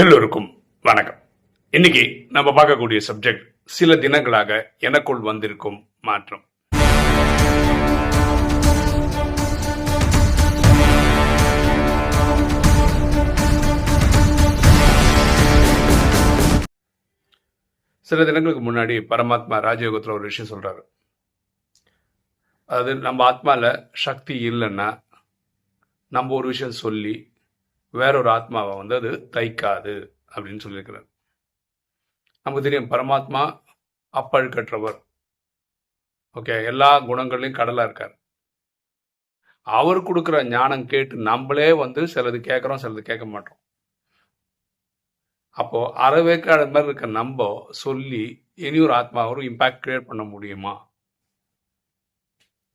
எல்லோருக்கும் வணக்கம். இன்னைக்கு நம்ம பார்க்கக்கூடிய சப்ஜெக்ட் சில தினங்களாக எனக்குள் வந்திருக்கும் மாற்றம். சில தினங்களுக்கு முன்னாடி பரமாத்மா ராஜயோகத்தில் ஒரு விஷயம் சொல்றாரு. அதாவது நம்ம ஆத்மாவில் சக்தி இல்லைன்னா நம்ம ஒரு விஷயம் சொல்லி வேறொரு ஆத்மாவை வந்து அது தைக்காது அப்படின்னு சொல்லியிருக்கிறார். நமக்கு தெரியும் பரமாத்மா அப்பழுக்கற்றவர் ஓகே எல்லா குணங்கள்லையும் கடலாக இருக்கார். அவர் கொடுக்குற ஞானம் கேட்டு நம்மளே வந்து சிலது கேட்குறோம் சிலது கேட்க மாட்டோம். அப்போது அறவேக்காடு மாதிரி இருக்க நம்ம சொல்லி இனி ஒரு ஆத்மா ஒரு இம்பாக்ட் கிரியேட் பண்ண முடியுமா?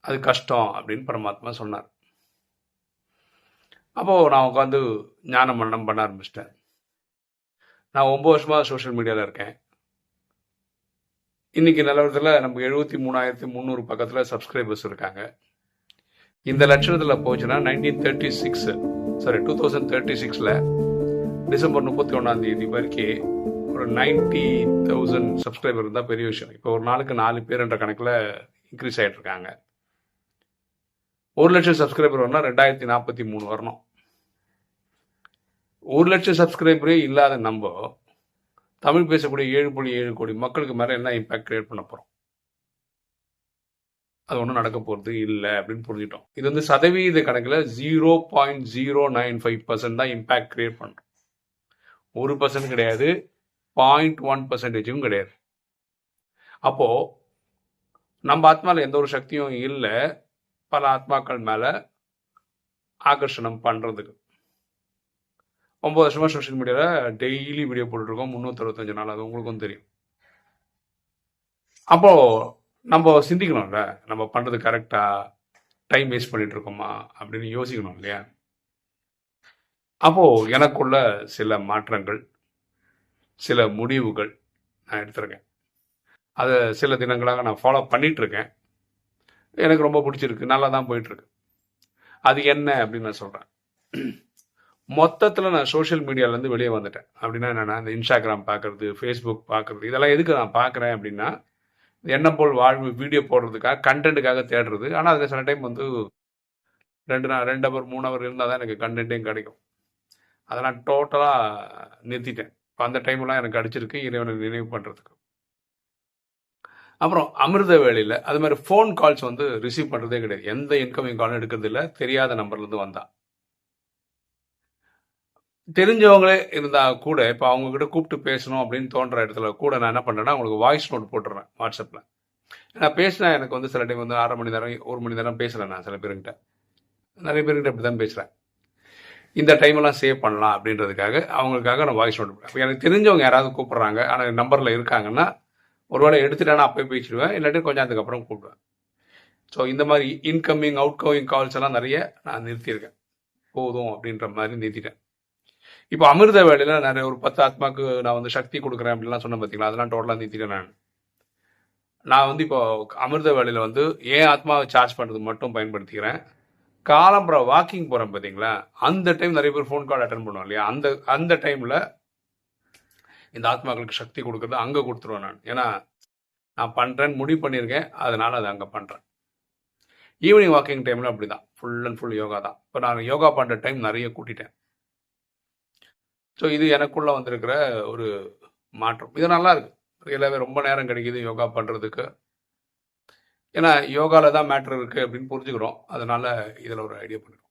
அது கஷ்டம் அப்படின்னு பரமாத்மா சொன்னார். அப்போ நான் உட்காந்து ஞான மரணம் பண்ண ஆரம்பிச்சிட்டேன். நான் ஒம்பது வருஷமாக சோஷியல் மீடியாவில் இருக்கேன். இன்னைக்கு நிலவரத்தில் நமக்கு எழுபத்தி மூணாயிரத்தி முந்நூறு பக்கத்தில் சப்ஸ்கிரைபர்ஸ் இருக்காங்க. இந்த லட்சணத்தில் போச்சுன்னா nineteen thirty six sorry two thousand thirty சிக்ஸில் டிசம்பர் முப்பத்தி ஒன்றாம் தேதி வரைக்கும் ஒரு நைன்டி தௌசண்ட் சப்ஸ்கிரைபர் இருந்தால் பெரிய விஷயம். இப்போ ஒரு நாளுக்கு நாலு பேர்ன்ற கணக்கில் இன்க்ரீஸ் ஆகிட்டு இருக்காங்க. ஒரு லட்சம் சப்ஸ்கிரைபர் வரணும் ரெண்டாயிரத்தி நாற்பத்தி மூணு வரணும். ஒரு லட்சம் சப்ஸ்கிரைபரே இல்லாத நம்ம தமிழ் பேசக்கூடிய ஏழு புள்ளி ஏழு கோடி மக்களுக்கு மேலே என்ன இம்பாக்ட் கிரியேட் பண்ண போகிறோம் அது ஒன்றும் நடக்க போகிறது இல்லை அப்படின்னு புரிஞ்சிட்டோம் இது வந்து சதவீத கணக்கில் zero point zero nine five percent தான் இம்பாக்ட் கிரியேட் பண்ணுறோம் ஒரு பர்சன்ட் கிடையாது பாயிண்ட் ஒன் பர்சன்டேஜும் கிடையாது. அப்போது நம்ம ஆத்மாவில் எந்த ஒரு சக்தியும் இல்லை. பல ஆத்மாக்கள் மேலே ஆகர்ஷணம் பண்ணுறதுக்கு ஒம்பது வருஷமாக சோஷியல் மீடியாவில் டெய்லி வீடியோ போட்டுருக்கோம் முந்நூற்றறுபத்தஞ்சு நாள் அது உங்களுக்கும் தெரியும். அப்போது நம்ம சிந்திக்கணும்ல. நம்ம பண்ணுறது கரெக்டாக டைம் வேஸ்ட் பண்ணிட்டு இருக்கோமா? அப்படின்னு யோசிக்கணும் இல்லையா? அப்போது எனக்குள்ள சில மாற்றங்கள் சில முடிவுகள் நான் எடுத்திருக்கேன். அதை சில தினங்களாக நான் ஃபாலோ பண்ணிகிட்ருக்கேன் எனக்கு ரொம்ப பிடிச்சிருக்கு. நல்லா தான் போயிட்டுருக்கு. அது என்ன அப்படின்னு நான் சொல்கிறேன் மொத்தத்தில் நான் சோஷியல் மீடியாலேருந்து வெளியே வந்துட்டேன். அப்படின்னா என்னென்னா இந்த இன்ஸ்டாகிராம் பார்க்குறது ஃபேஸ்புக் பார்க்குறது இதெல்லாம் எதுக்கு நான் பார்க்குறேன் அப்படின்னா எண்ணம் போல் வாழ்வு வீடியோ போடுறதுக்காக கண்டென்ட்டுக்காக தேடுறது. ஆனால் அது சில டைம் வந்து ரெண்டு நான் ரெண்டு ஹவர் மூணு ஹவர் இருந்தால் தான் எனக்கு கண்டென்ட்டையும் கிடைக்கும். அதை நான் டோட்டலாக நிறுத்திட்டேன். இப்போ அந்த டைம்லாம் எனக்கு அடிச்சிருக்கு. இறைவனை நினைவு பண்ணுறதுக்கு அப்புறம் அமிர்த வேலையில் அது மாதிரி ஃபோன் கால்ஸ் வந்து ரிசீவ் பண்ணுறதே கிடையாது. எந்த இன்கமிங் காலும் எடுக்கிறது இல்லை. தெரியாத நம்பர்லேருந்து வந்தா. தெரிஞ்சவங்களே இருந்தால் கூட இப்போ அவங்கக்கிட்ட கூப்பிட்டு பேசணும் அப்படின்னு தோன்ற இடத்துல கூட நான் என்ன பண்ணுறேன்னா உங்களுக்கு வாய்ஸ் நோட் போட்டுறேன் வாட்ஸ்அப்பில் நான் பேசினா எனக்கு வந்து சில டைம் வந்து அரை மணி நேரம் ஒரு மணி நேரம் பேசுகிறேன் நான் சில பேருக்கிட்ட நிறைய பேருக்கிட்ட அப்படி தான் பேசுகிறேன் இந்த டைமெல்லாம் சேவ் பண்ணலாம் அப்படின்றதுக்காக அவங்களுக்காக நான் வாய்ஸ் நோட் எனக்கு தெரிஞ்சவங்க யாராவது கூப்பிட்றாங்க ஆனால் நம்பரில் இருக்காங்கன்னா ஒருவேளை எடுத்துட்டேன்னா அப்போயே பேசிடுவேன் இல்லாட்டி கொஞ்சம் அதுக்கப்புறம் கூப்பிடுவேன். ஸோ இந்த மாதிரி இன்கமிங் அவுட் கோயிங் கால்ஸ் எல்லாம் நிறைய நான் நிறுத்தியிருக்கேன். போதும் அப்படின்ற மாதிரி நிறுத்திட்டேன். இப்போ அமிர்த வேலையில் நிறைய ஒரு பத்து ஆத்மாக்கு நான் வந்து சக்தி கொடுக்குறேன் அப்படின்லாம் சொன்னேன் பார்த்தீங்களா அதெல்லாம் டோட்டலாக நிறுத்திட்டேன் நான். நான் வந்து இப்போ அமிர்த வேலையில் வந்து ஏன் ஆத்மாவை சார்ஜ் பண்ணுறது மட்டும் பயன்படுத்திக்கிறேன். காலம்புற வாக்கிங் போகிறேன் பார்த்தீங்களா அந்த டைம் நிறைய பேர் ஃபோன் கால் அட்டன் பண்ணுவோம் இல்லையா? அந்த அந்த டைமில் இந்த ஆத்மாக்களுக்கு சக்தி கொடுக்குறது அங்கே கொடுத்துருவேன் நான். ஏன்னா நான் பண்ணுறேன்னு முடிவு பண்ணியிருக்கேன் அதனால் அதை அங்கே பண்ணுறேன் ஈவினிங் வாக்கிங் டைமில் அப்படி தான் ஃபுல் அண்ட் ஃபுல் யோகா தான். இப்போ நான் யோகா பண்ணுற டைம் நிறைய கூட்டிட்டேன். ஸோ இது எனக்குள்ளே வந்திருக்கிற ஒரு மாற்றம். இது நல்லா இருக்குது ரியலாகவே ரொம்ப நேரம் கிடைக்குது யோகா பண்ணுறதுக்கு ஏன்னா யோகாவில் தான் மேட்ரு இருக்குது அப்படின்னு புரிஞ்சுக்கிறோம். அதனால் இதில் ஒரு ஐடியா பண்ணிடுறோம்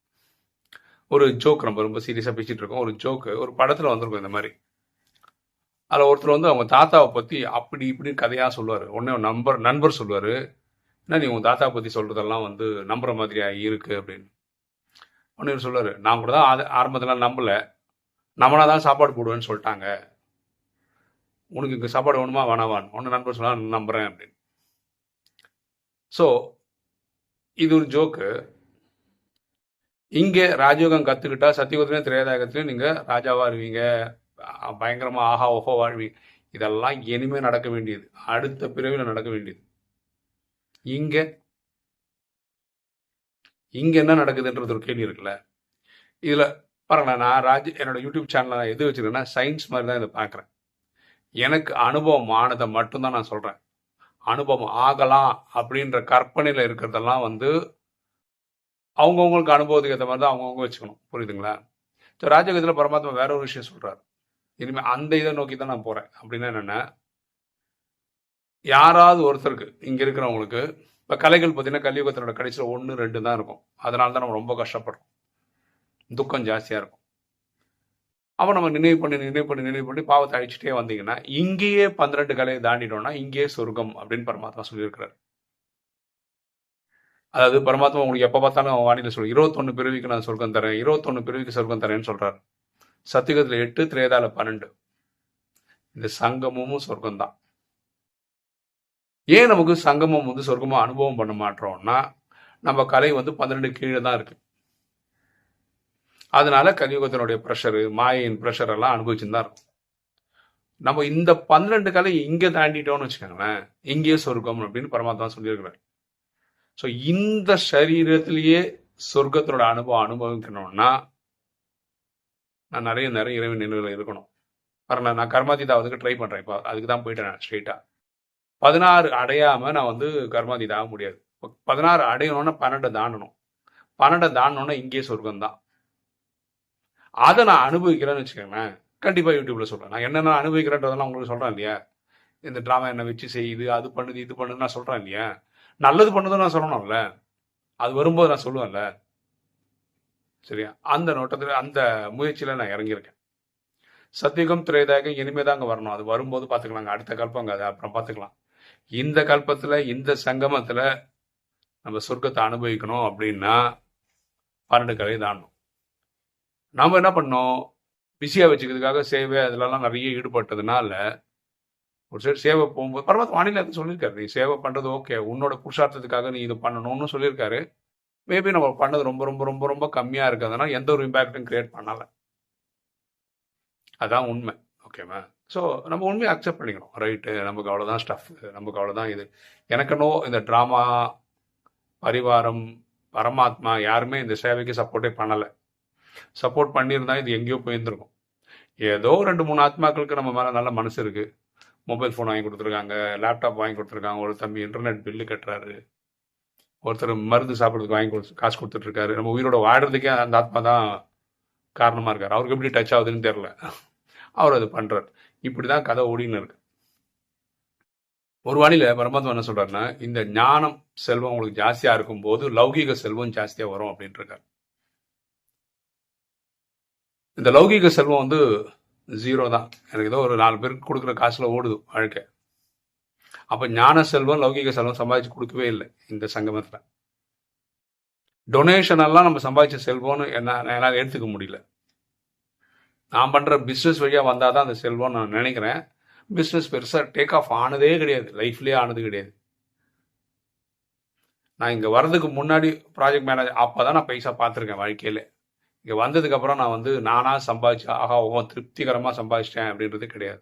ஒரு ஜோக் நம்ம ரொம்ப சீரியஸாக பேசிகிட்டு இருக்கோம். ஒரு ஜோக்கு ஒரு படத்தில் வந்திருக்கும் இந்த மாதிரி. அதில் ஒருத்தர் வந்து அவங்க தாத்தாவை பற்றி அப்படி இப்படின்னு கதையாக சொல்லுவார். உடனே நம்பர் நண்பர் சொல்லுவார். என்ன நீ உங்கள் தாத்தாவை பற்றி சொல்கிறதெல்லாம் வந்து நம்புற மாதிரியாக இருக்குது அப்படின்னு. உடனே சொல்லுவார் நான் கூட தான் அது ஆரம்பத்தில் நம்பலை. நம்மளாக தான் சாப்பாடு போடுவேன்னு சொல்லிட்டாங்க. உனக்கு இங்கே சாப்பாடு வேணுமா? வேணாவான் ஒன்று நண்பர் சொன்னால் நம்புகிறேன் அப்படின்னு. ஸோ இது ஒரு ஜோக்கு இங்கே ராஜயோகம் கற்றுக்கிட்டா சத்தியகுத்திலையும் திரையதாகத்திலையும் நீங்கள் ராஜாவாக இருவீங்க. பயங்கரமாக ஆஹா ஓஹோ வாழ்வி. இதெல்லாம் இனிமே நடக்க வேண்டியது. அடுத்த பிறவியில் நடக்க வேண்டியது. இங்க இங்க என்ன நடக்குதுன்றது ஒரு கேள்வி இருக்குல்ல? இதுல பாருங்களேன் நான் ராஜ் என்னோட யூடியூப் சேனலில் நான் எது வச்சுருக்கேன்னா சயின்ஸ் மாதிரி தான் இதை பார்க்குறேன் எனக்கு அனுபவம் ஆனதை மட்டும்தான் நான் சொல்கிறேன் அனுபவம் ஆகலாம் அப்படின்ற கற்பனையில் இருக்கிறதெல்லாம் வந்து அவங்கவுங்களுக்கு அனுபவத்துக்கு ஏற்ற மாதிரி தான் அவங்கவுங்க வச்சுக்கணும். புரியுதுங்களா? ஸோ ராஜகத்தில் பரமாத்மா வேற ஒரு விஷயம் சொல்கிறார் இனிமேல் அந்த இதை நோக்கி தான் நான் போகிறேன் அப்படின்னா என்னென்ன யாராவது ஒருத்தருக்கு இங்கே இருக்கிறவங்களுக்கு இப்போ கலைகள் பார்த்தீங்கன்னா கலியுகத்தினோட கடைசியில் ஒன்று ரெண்டு தான் இருக்கும். அதனால தான் நம்ம ரொம்ப கஷ்டப்படுறோம். துக்கம் ஜாஸ்தியாக இருக்கும். அப்போ நம்ம நினைவு பண்ணி நினைவு பண்ணி நினைவு பண்ணி பாவத்தை அழிச்சிட்டே வந்தீங்கன்னா இங்கேயே பன்னிரெண்டு கலையை தாண்டிட்டோம்னா இங்கேயே சொர்க்கம் அப்படின்னு பரமாத்மா சொல்லியிருக்கிறார். அதாவது பரமாத்மா உங்களுக்கு எப்போ பார்த்தாலும் அவன் வானிலை சொல்லு இருபத்தொன்னு பிரிவுக்கு நான் சொர்க்கம் தரேன் இருபத்தொன்னு பிரிவுக்கு சொர்க்கம் தரேன்னு சொல்றாரு. சத்தியகத்தில் எட்டு திரேதால பன்னெண்டு. இந்த சங்கமும் சொர்க்கம்தான். ஏன் நமக்கு சங்கமம் வந்து சொர்க்கமாக அனுபவம் பண்ண மாட்டோம்னா நம்ம கலை வந்து பன்னிரெண்டு கீழே தான் இருக்கு. அதனால கலியுகத்தினுடைய ப்ரெஷரு மாயின் ப்ரெஷர் எல்லாம் அனுபவிச்சுன்னு தான் இருக்கும். நம்ம இந்த பன்னிரெண்டு கலை இங்கே தாண்டிட்டோம்னு வச்சுக்கோங்களேன் இங்கேயே சொர்க்கம் அப்படின்னு பரமாத்மா சொல்லியிருக்கிறார். ஸோ இந்த சரீரத்திலேயே சொர்க்கத்தினோட அனுபவம் அனுபவிக்கணும்னா நான் நிறைய நிறைய இறைவன் நினைவில் இருக்கணும். பரவாயில்ல நான் கர்மாதிதாவதுக்கு ட்ரை பண்ணுறேன் இப்போ அதுக்கு தான் போயிட்டேன் நான் ஸ்ட்ரெயிட்டாக பதினாறு அடையாமல் நான் வந்து கர்மாதிதாக முடியாது. பதினாறு அடையணும்னா பன்னெண்டை தாண்டணும். பன்னெண்டை தாண்டணும்னா இங்கேயே சொர்க்கம் தான் அதை நான் அனுபவிக்கிறேன்னு வச்சுக்கோங்களேன். கண்டிப்பாக யூடியூப்பில் சொல்கிறேன் நான் என்னென்ன அனுபவிக்கிறேன்றதெல்லாம் உங்களுக்கு சொல்கிறேன் இல்லையா? இந்த ட்ராமா என்னை வச்சு செய்யுது அது பண்ணுது இது பண்ணுது நான் சொல்கிறேன் இல்லையா? நல்லது பண்ணதும் நான் சொல்லணும்ல. அது வரும்போது நான் சொல்லுவேன்ல. சரியா? அந்த நோட்டத்தில் அந்த முயற்சியில் நான் இறங்கியிருக்கேன். சத்தியுகம் திரேதாகம் இனிமே தாங்க வரணும். அது வரும்போது பார்த்துக்கலாங்க. அடுத்த கல்பங்க அது அப்புறம் பார்த்துக்கலாம். இந்த கல்பத்தில் இந்த சங்கமத்தில் நம்ம சொர்க்கத்தை அனுபவிக்கணும் அப்படின்னா பன்னெண்டு கலை தாண்டணும் நாம் என்ன பண்ணோம்? பிஸியாக வச்சுக்கிறதுக்காக சேவை அதிலலாம் நிறைய ஈடுபட்டதுனால ஒரு சைடு சேவை போகும்போது பரவாயில்ல வானிலை சொல்லியிருக்காரு. நீ சேவை பண்ணுறது ஓகே உன்னோட புருஷார்த்தத்துக்காக நீ இது பண்ணணும்னு சொல்லியிருக்காரு. மேபி நம்ம பண்ணது ரொம்ப ரொம்ப ரொம்ப ரொம்ப கம்மியாக இருக்கிறதுனால எந்த ஒரு இம்பேக்டும் கிரியேட் பண்ணலை. அதான் உண்மை. ஓகேவா ஸோ நம்ம உண்மையை அக்செப்ட் பண்ணிக்கணும். ரைட்டு நமக்கு அவ்வளோதான் ஸ்டஃப் நமக்கு அவ்வளோதான் இது. எனக்குனோ இந்த ட்ராமா பரிவாரம் பரமாத்மா யாருமே இந்த சேவைக்கு சப்போர்ட்டே பண்ணலை. சப்போர்ட் பண்ணியிருந்தா இது எங்கேயோ போயிருந்துருக்கும். ஏதோ ரெண்டு மூணு ஆத்மாக்களுக்கு நம்ம மேலே நல்ல மனசு இருக்குது மொபைல் ஃபோன் வாங்கி கொடுத்துருக்காங்க லேப்டாப் வாங்கி கொடுத்துருக்காங்க. ஒரு தம்பி இன்டர்நெட் பில்லு கட்டுறாரு. ஒருத்தர் மருந்து சாப்பிட்றதுக்கு வாங்கி கொடுத்து காசு கொடுத்துட்ருக்காரு. நம்ம உயிரோட வாடுறதுக்கே அந்த ஆத்மா தான் காரணமாக இருக்கார். அவருக்கு எப்படி டச் ஆகுதுன்னு தெரில அவர் அது பண்ணுறார் இப்படி தான் கதை ஓடின்னு இருக்கு. ஒரு வானில பரமாத்மா என்ன சொல்றாருன்னா இந்த ஞானம் செல்வம் உங்களுக்கு ஜாஸ்தியாக இருக்கும் போது லௌகீக செல்வம் ஜாஸ்தியாக வரும் அப்படின்ட்டு இருக்காரு இந்த லௌகீக செல்வம் வந்து ஜீரோ தான். எனக்கு ஏதோ ஒரு நாலு பேருக்கு கொடுக்குற காசில் ஓடுது வாழ்க்கை. அப்போ ஞான செல்வம் லௌகிக செல்வம் சம்பாதிச்சு கொடுக்கவே இல்லை இந்த சங்கமத்தில். டொனேஷன் எல்லாம் நம்ம சம்பாதிச்ச செல்வம்னு என்ன என்னால் எடுத்துக்க முடியல. நான் பண்ணுற பிஸ்னஸ் வழியாக வந்தால் தான் அந்த செல்வம் நான் நினைக்கிறேன். பிஸ்னஸ் பெருசாக டேக் ஆஃப் ஆனதே கிடையாது. லைஃப்லேயே ஆனது கிடையாது. நான் இங்கே வர்றதுக்கு முன்னாடி ப்ராஜெக்ட் மேனேஜர் அப்போ தான் நான் பைசா பார்த்துருக்கேன் வாழ்க்கையில். இங்கே வந்ததுக்கப்புறம் நான் வந்து நானாக சம்பாதிச்சு ஆஹா ஓ திருப்திகரமாக சம்பாதிச்சிட்டேன் அப்படின்றது கிடையாது.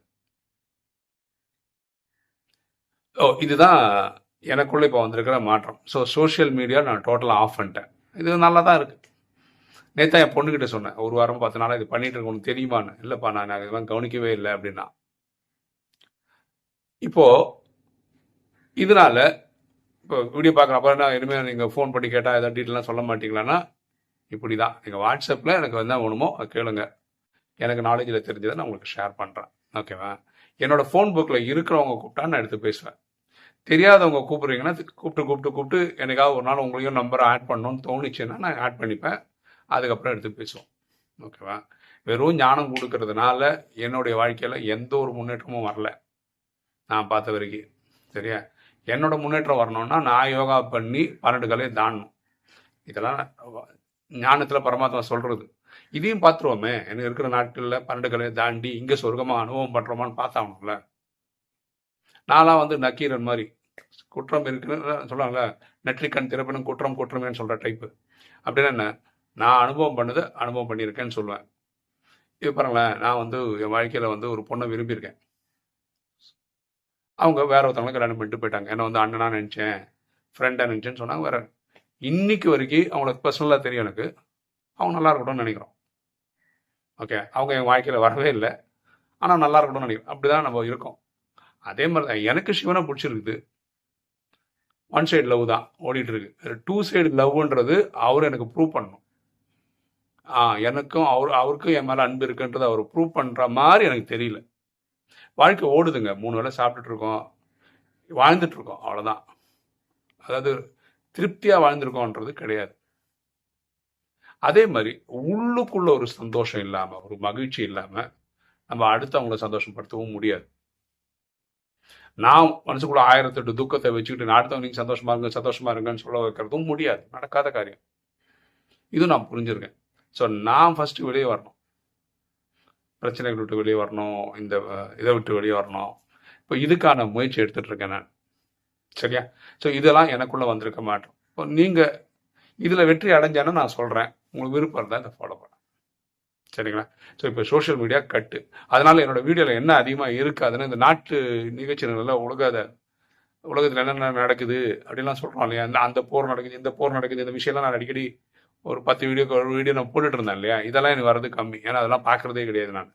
ஓ இதுதான் எனக்குள்ளே இப்போ வந்திருக்கிற மாற்றம். ஸோ சோஷியல் மீடியா நான் டோட்டலாக ஆஃப் பண்ணிட்டேன் இது நல்லா தான் இருக்குது நேற்று என் பொண்ணுக்கிட்ட சொன்னேன் ஒரு வாரம் பத்து நாளாக இது பண்ணிட்டு இருக்கணும் உனக்கு தெரியுமான்னு. இல்லைப்பா நான் இதெல்லாம் கவனிக்கவே இல்லை அப்படின்னா. இப்போது இதனால் இப்போ வீடியோ பார்க்குறப்ப என்ன இனிமேல் நீங்கள் ஃபோன் பண்ணி கேட்டால் ஏதாவது டீட்டெயிலாம் சொல்ல மாட்டீங்களான்னா? இப்படி தான் நீங்கள் வாட்ஸ்அப்பில் எனக்கு என்ன வேணுமோ அதை கேளுங்க. எனக்கு நாலேஜில் தெரிஞ்சதை நான் உங்களுக்கு ஷேர் பண்ணுறேன் ஓகேவா என்னோட ஃபோன் புக்கில் இருக்கிறவங்க கூப்பிட்டா நான் எடுத்து பேசுவேன். தெரியாதவங்க கூப்பிட்றீங்கன்னா கூப்பிட்டு கூப்பிட்டு கூப்பிட்டு எனக்காக ஒரு நாள் உங்களையும் நம்பரை ஆட் பண்ணணும்னு தோணுச்சுன்னா நான் ஆட் பண்ணிப்பேன். அதுக்கப்புறம் எடுத்து பேசுவோம். ஓகேவா? வெறும் ஞானம் கொடுக்கறதுனால என்னுடைய வாழ்க்கையில் எந்த ஒரு முன்னேற்றமும் வரல. நான் பார்த்த வரைக்கும். சரியா? என்னோட முன்னேற்றம் வரணும்னா நான் யோகா பண்ணி பன்னெண்டு கலையை தாண்டணும். இதெல்லாம் ஞானத்தில் பரமாத்மா சொல்கிறது இதையும் பார்த்துருவோமே. எனக்கு இருக்கிற நாட்களில் பன்னெண்டு கலையை தாண்டி இங்கே சொர்க்கமாக அனுபவம் பண்ணுறோமான்னு பார்த்தாகணும்ல. நான்லாம் வந்து நக்கீரன் மாதிரி. குற்றம் இருக்குன்னு சொல்லுவாங்கல்ல நெற்றிக்கண் திறப்பினும் குற்றம் குற்றமேன்னு சொல்கிற டைப்பு அப்படின்னா என்ன? நான் அனுபவம் பண்ணதை அனுபவம் பண்ணியிருக்கேன்னு சொல்லுவேன். இது பாருங்களேன் நான் வந்து என் வாழ்க்கையில் வந்து ஒரு பொண்ணை விரும்பியிருக்கேன். அவங்க வேற ஒருத்தவங்களை கல்யாணம் பண்ணிட்டு போயிட்டாங்க. என்ன வந்து அண்ணனா நினச்சேன் ஃப்ரெண்டாக நினச்சேன்னு சொன்னாங்க வேற. இன்னைக்கு வரைக்கும் அவங்களுக்கு பர்சனலாக தெரியும் எனக்கு. அவங்க நல்லா இருக்கட்டும்னு நினைக்கிறோம் ஓகே அவங்க என் வாழ்க்கையில் வரவே இல்லை. ஆனால் நல்லா இருக்கணும்னு நினைக்கிறோம் அப்படி தான் நம்ம இருக்கோம். அதே மாதிரி தான் எனக்கு சிவனை பிடிச்சிருக்குது. ஒன் சைடு லவ் தான் ஓடிட்டு இருக்கு. டூ சைடு லவ்ன்றது அவர் எனக்கு ப்ரூவ் பண்ணணும். ஆ எனக்கும் அவர் அவருக்கும் என் மேலே அன்பு இருக்குன்றது அவர் ப்ரூவ் பண்ணுற மாதிரி எனக்கு தெரியல. வாழ்க்கை ஓடுதுங்க. மூணு வேளை சாப்பிட்டுட்ருக்கோம் வாழ்ந்துட்டுருக்கோம் அவ்வளோதான் அதாவது திருப்தியாக வாழ்ந்துருக்கோன்றது கிடையாது. அதே மாதிரி உள்ளுக்குள்ள ஒரு சந்தோஷம் இல்லாமல் ஒரு மகிழ்ச்சி இல்லாமல் நம்ம அடுத்தவங்கள சந்தோஷப்படுத்தவும் முடியாது. நான் மனசுக்குள்ள ஆயிரத்தெட்டு துக்கத்தை வச்சுக்கிட்டு நான் அடுத்தவங்க நீங்கள் சந்தோஷமா இருங்க சந்தோஷமா இருங்கன்னு சொல்ல வைக்கிறதும் முடியாது. நடக்காத காரியம். இது நான் புரிஞ்சிருக்கேன். ஸோ நான் ஃபஸ்ட்டு வெளியே வரணும். பிரச்சனைகள் விட்டு வெளியே வரணும். இந்த இதை விட்டு வெளியே வரணும். இப்போ இதுக்கான முயற்சி எடுத்துட்டு இருக்கேன் நான். சரியா? ஸோ இதெல்லாம் எனக்குள்ளே வந்திருக்க மாட்டோம். இப்போ நீங்கள் இதில் வெற்றி அடைஞ்சானு நான் சொல்கிறேன் உங்களுக்கு விருப்பம் இருந்தால் இதை ஃபாலோ பண்ண. சரிங்களா? ஸோ இப்போ சோஷியல் மீடியா கட்டு. அதனால என்னோட வீடியோவில் என்ன அதிகமாக இருக்காதுன்னு இந்த நாட்டு நிகழ்ச்சிகளில் உலக உலகத்தில் என்னென்ன நடக்குது அப்படிலாம் சொல்கிறோம் இல்லையா? இந்த அந்த போர் நடக்குது இந்த போர் நடக்குது இந்த விஷயம்லாம் நான் அடிக்கடி ஒரு பத்து வீடியோக்கு ஒரு வீடியோ நான் போட்டுட்டு இருந்தேன் இல்லையா? இதெல்லாம் எனக்கு வர்றது கம்மி. ஏன்னா அதெல்லாம் பார்க்குறதே கிடையாது நான்.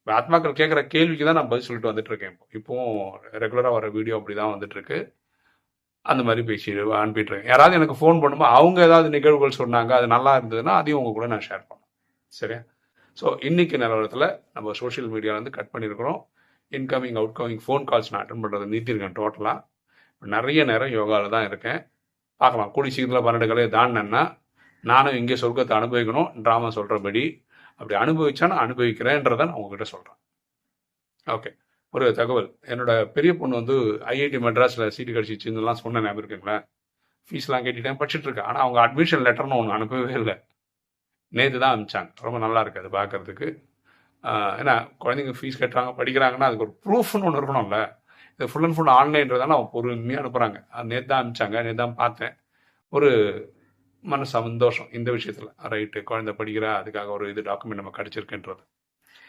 இப்போ ஆத்மாக்கள் கேட்குற கேள்விக்கு தான் நான் பதில் சொல்லிட்டு வந்துட்டு இருக்கேன் இப்போ. இப்போவும் ரெகுலராக வர வீடியோ அப்படி தான் வந்துட்டுருக்கு அந்த மாதிரி பேசி அனுப்பிட்டு யாராவது எனக்கு ஃபோன் பண்ணும்போது அவங்க ஏதாவது நிகழ்வுகள் சொன்னாங்க அது நல்லா இருந்ததுன்னா அதையும் உங்க கூட நான் ஷேர் பண்ணேன் சரியா? ஸோ இன்னைக்கு நிலவரத்தில் நம்ம சோஷியல் மீடியாவில் வந்து கட் பண்ணியிருக்கிறோம் incoming out coming phone calls நான் அட்டன் பண்ணுறதை நிறுத்திருக்கேன் டோட்டலாக நிறைய நேரம் யோகாவில் தான் இருக்கேன். பார்க்கலாம். கூடி சீக்கிரத்தில் பன்னெண்டு கலையை தாண்டினேன்னா நானும் இங்கே சொர்க்கத்தை அனுபவிக்கணும் ட்ராமா சொல்கிறபடி அப்படி அனுபவிச்சா நான் அனுபவிக்கிறேன்றதை நான் உங்ககிட்ட சொல்கிறேன் ஓகே ஒரு தகவல். என்னோட பெரிய பொண்ணு வந்து ஐஐடி மெட்ராஸில் சீட்டு கிடச்சிச்சுன்னுலாம் சொன்ன ஞாபகம் இருக்குங்களா ஃபீஸ்லாம் கேட்டுட்டேன் படிச்சுட்டு இருக்கேன் ஆனால் அவங்க அட்மிஷன் லெட்டர்னு ஒன்று அனுப்பவே இல்லை. நேற்று தான் அனுப்பிச்சாங்க. ரொம்ப நல்லா இருக்குது அது பார்க்கறதுக்கு ஏன்னா குழந்தைங்க ஃபீஸ் கட்டுறாங்க படிக்கிறாங்கன்னா அதுக்கு ஒரு ப்ரூஃப்னு ஒன்று இருக்கணும்ல. இது ஃபுல் அண்ட் ஃபுல் ஆன்லைன்றதால அவங்க பொறுமையாக அனுப்புகிறாங்க அது நேற்று தான் அனுப்பிச்சாங்க. நேற்று தான் பார்த்தேன். ஒரு மன சந்தோஷம் இந்த விஷயத்தில். ரைட்டு குழந்தை படிக்கிறா அதுக்காக ஒரு இது டாக்குமெண்ட் நம்ம கிடச்சிருக்குன்றது.